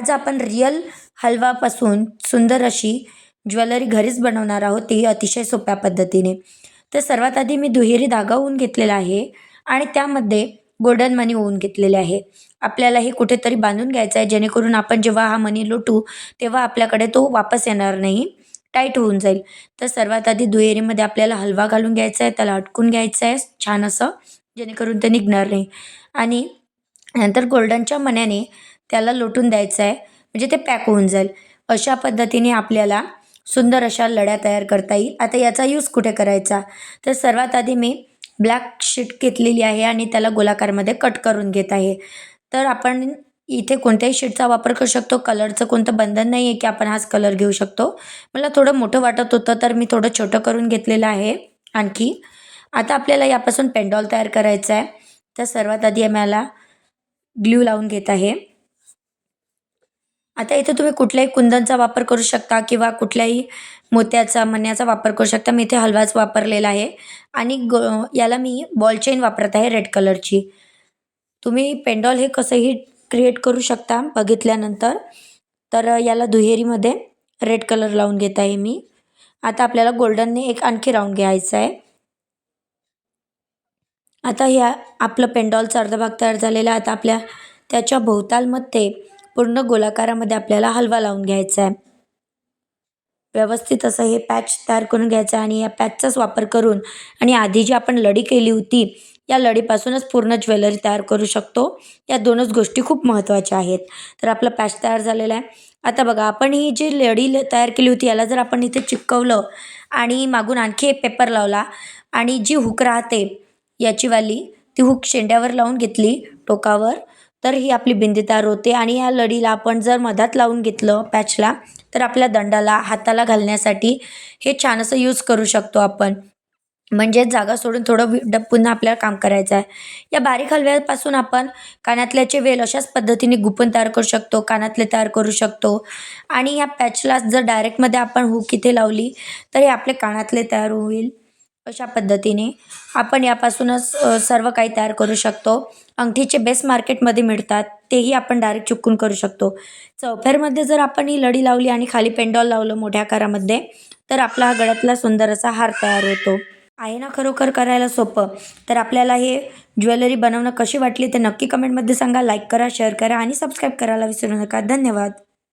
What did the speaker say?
आज आपण रिअल हलवापासून सुंदर अशी ज्वेलरी घरीच बनवणार आहोत. ती अतिशय सोप्या पद्धतीने. तर सर्वात आधी मी दुहेरी धागा होऊन घेतलेला आहे आणि त्यामध्ये गोल्डन मनी होऊन घेतलेले आहे. आपल्याला हे कुठेतरी बांधून घ्यायचं आहे. जेणेकरून आपण जेव्हा हा मनी लुटू तेव्हा आपल्याकडे तो वापस येणार नाही. टाईट होऊन जाईल. तर सर्वात आधी दुहेरीमध्ये आपल्याला हलवा घालून घ्यायचा आहे. त्याला अटकून घ्यायचं आहे. छान असं. जेणेकरून ते निघणार नाही. आणि नंतर गोल्डनच्या मण्याने त्याला लोटून द्यायचं आहे. म्हणजे ते पॅक होऊन जाईल. अशा पद्धतीने आपल्याला सुंदर अशा लड्या तयार करता येईल. आता याचा यूज कुठे करायचा? तर सर्वात आधी मी ब्लॅक शीट घेतलेली आहे आणि त्याला गोलाकारमध्ये कट करून घेत आहे. तर आपण इथे कोणत्याही शीटचा वापर करू शकतो. कलरचं कोणतं बंधन नाही आहे की आपण हाच कलर घेऊ शकतो. मला थोडं मोठं वाटत होतं तर मी थोडं छोटं करून घेतलेलं आहे आणखी. आता आपल्याला यापासून पेंडॉल तयार करायचा आहे. तर सर्वात आधी आम्हाला ग्ल्यू लावून घेत आहे. आता इथे तुम्ही कुठल्याही कुंदनचा वापर करू शकता किंवा कुठल्याही मोत्याचा मण्याचा वापर करू शकता. मी इथे हलवाच वापरलेला आहे. आणि ग याला मी बॉल चेन वापरत आहे रेड कलरची तुम्ही पेंडॉल हे कसंही क्रिएट करू शकता बघितल्यानंतर. तर याला दुहेरीमध्ये रेड कलर लावून घेत आहे मी. आता आपल्याला गोल्डनने एक आणखी राऊंड घ्यायचा आहे. आता ह्या आपलं पेंडॉलचा अर्धा भाग तयार झालेला आता आपल्या त्याच्या भोवतालमध्ये पूर्ण गोलाकारामध्ये आपल्याला हलवा लावून घ्यायचा आहे. व्यवस्थित असं हे पॅच तयार करून घ्यायचं आहे आणि या पॅचचाच वापर करून आणि आधी जी आपण लढी केली होती या लढीपासूनच पूर्ण ज्वेलरी तयार करू शकतो. या दोनच गोष्टी खूप महत्त्वाच्या आहेत. तर आपलं पॅच तयार झालेला आहे. आता बघा आपण ही जी लढी तयार केली होती याला जर आपण इथे चिपकवलं आणि मागून आणखी एक पेपर लावला आणि जी हुक राहते याचीवाली ती हुक शेंड्यावर लावून घेतली टोकावर. तर ही आपली बिंदी तयार होते आणि या लढीला आपण जर मधात लावून घेतलं पॅचला तर आपल्या दंडाला हाताला घालण्यासाठी हे छान असं यूज करू शकतो आपण. म्हणजे जागा सोडून थोडं वि- पुन्हा आपल्याला काम करायचं आहे. या बारीक हलव्यापासून आपण कानातल्याचे वेल अशाच पद्धतीने गुपन तयार करू शकतो कानातले तयार करू शकतो. आणि या पॅचला जर डायरेक्टमध्ये आपण हुक इथे लावली तर हे आपले कानातले तयार होईल. अशा पद्धतीने आपण यापासूनच सर्व काही तयार करू शकतो. अंगठीचे बेस मार्केटमध्ये मिळतात तेही आपण डायरेक्ट चुकून करू शकतो. चौफेरमध्ये जर आपण ही लढी लावली आणि खाली पेंडॉल लावलं मोठ्या आकारामध्ये तर आपला हा गळ्यातला सुंदर असा हार तयार होतो. आहे ना खरोखर करायला सोपं? तर आपल्याला हे ज्वेलरी बनवणं कशी वाटली ते नक्की कमेंटमध्ये सांगा. लाईक करा शेअर करा आणि सबस्क्राईब करायला विसरू नका. धन्यवाद.